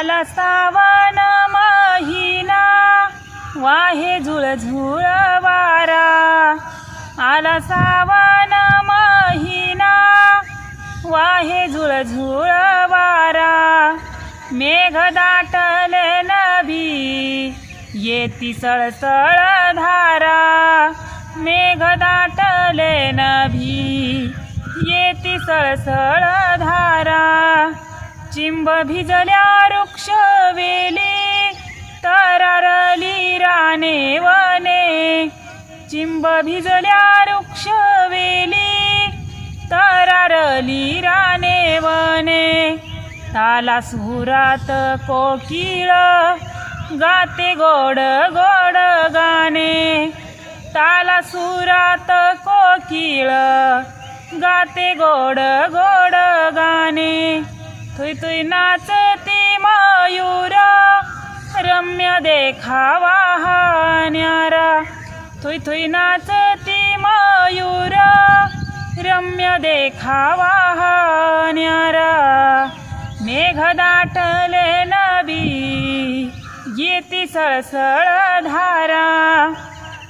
आला सावन महिना वाहे झुळझुळ वारा. आला सावन महिना वाहे झुळझुळ वारा. मेघ दाटले नभी येती सळसळ धारा. मेघ दाटले नभी येती सळसळ धारा. चिंब भिजल्या वृक्ष वेली तरारली राने वने. चिंब भिजल्या वृक्ष वेली तरारली राने वने. ताला सुरात कोकिळ गाते गोड गोड गाणे. ताला सुरात कोकिळ गाते गोड गोड थुई थुई नाचती मयूर. रम्य देखावा हा न्यारा थुई थुई नाचती मयूर. रम्य देखावा हा न्यारा मेघ दाटले नबी येती सळसळ धारा.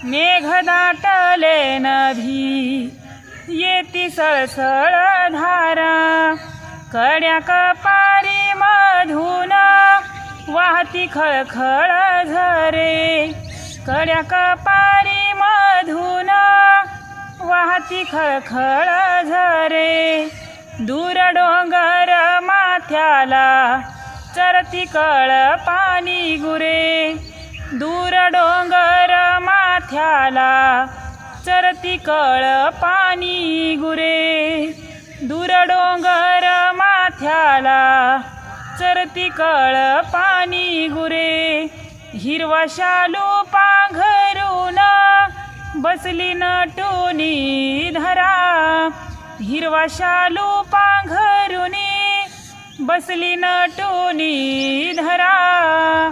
मेघ दाटले नभी येती सळसळ धारा. कड्या कपारी मधून वाहती खळखळ झरे. कड्या कपारी मधून वाहती खळखळ झरे. दूर डोंगर माथ्याला चरती कळ पाणी गुरे. दूर डोंगर माथ्याला चरती कळ पाणी गुरे. दूर डोंगर माथ्याला चरती कळ पाणी गुरे. हिरवा शालू पांघरून बसली नटुनी धरा. हिरवा शालू पांघरुनी बसली नटुनी धरा.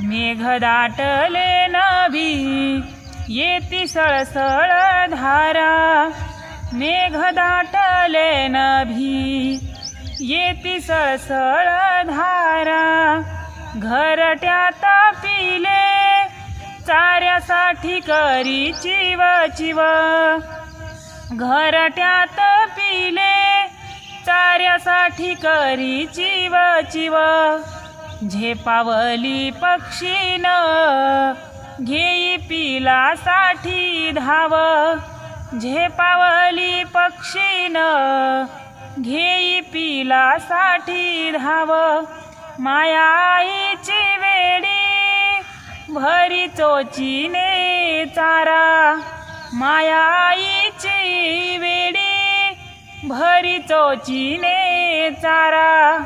मेघ दाटले नवी येती सळसळ धारा. मेघ दाटले नभी येती सळसळ धारा घरट्यात पिले चाऱ्यासाठी करी चिव चिव. घरट्यात पिले चाऱ्यासाठी करी चिव चिव. झेपावली पक्षीन घेई पिलासाठी धाव. झेपावली पक्षीन घेई पिलासाठी धाव. मायाईची वेडी भरी चोचीने चारा मायाईची वेडी भरी चोचीने चारा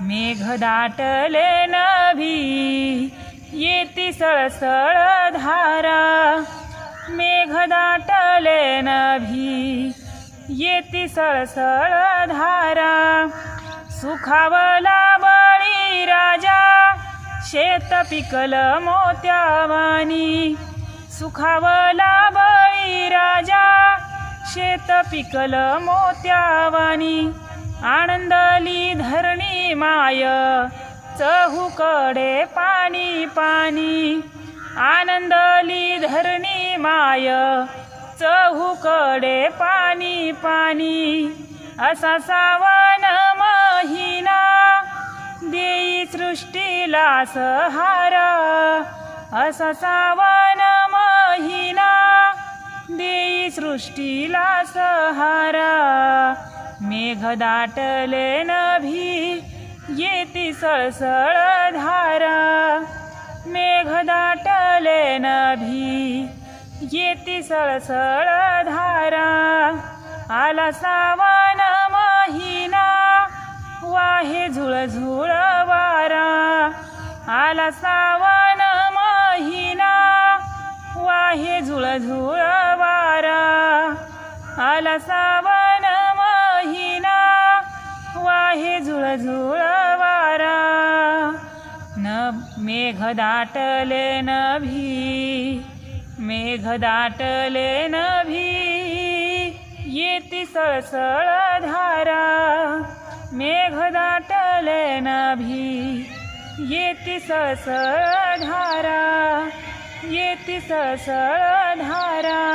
मेघ दाटले नभी येती सळसळ धारा. मेघ दाटले नभी येती सळसळ धारा. सुखावला बळी राजा शेत पिकल मोत्यावानी सुखावला बळी राजा शेत पिकल मोत्यावानी आनंदली धरणी माय चहूकडे पाणी पाणी. आनंदली धरणी माय चहूकडे पाणी पाणी. असा सावन महिना देई सृष्टीला सहार. असा सावन महिना देई सृष्टीला सहारा. मेघ दाटले नभी येती सळसळ धारा. मेघ दाटले नभी येती सळसळ धारा. आला सावन महिना वाहे झुळझुळ वारा. आला सावन महिना वाहे झुळझुळ वारा. आला सावन महिना वाहे झुळझुळ वारा. न मेघ दाटले नभी मेघ दाटले नभी येती सळसळ धारा. मेघ दाटले नभी येती सळसळ धारा. येती सळसळ धारा.